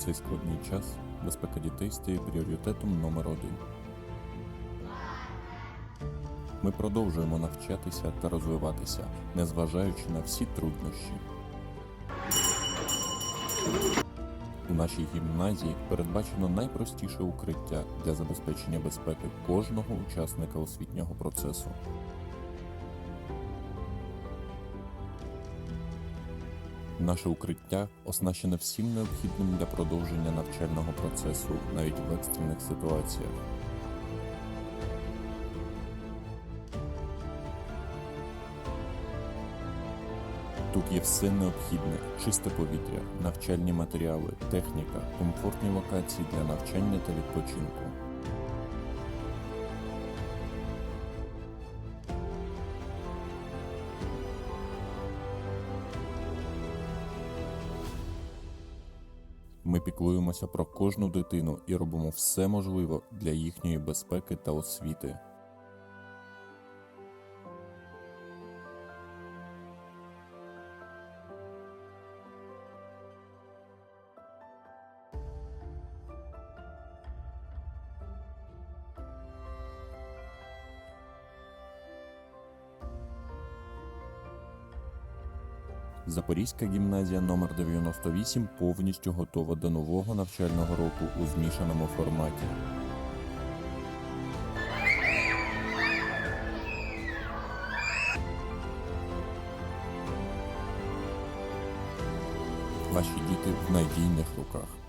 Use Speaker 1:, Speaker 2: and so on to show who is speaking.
Speaker 1: цей складний час безпека дітей стає пріоритетом номер один. Ми продовжуємо навчатися та розвиватися, незважаючи на всі труднощі. У нашій гімназії передбачено найпростіше укриття для забезпечення безпеки кожного учасника освітнього процесу. Наше укриття оснащене всім необхідним для продовження навчального процесу навіть в екстрених ситуаціях. Тут є все необхідне: чисте повітря, навчальні матеріали, техніка, комфортні локації для навчання та відпочинку. Ми піклуємося про кожну дитину і робимо все можливе для їхньої безпеки та освіти. Запорізька гімназія номер 98 повністю готова до нового навчального року у змішаному форматі. Ваші діти в надійних руках.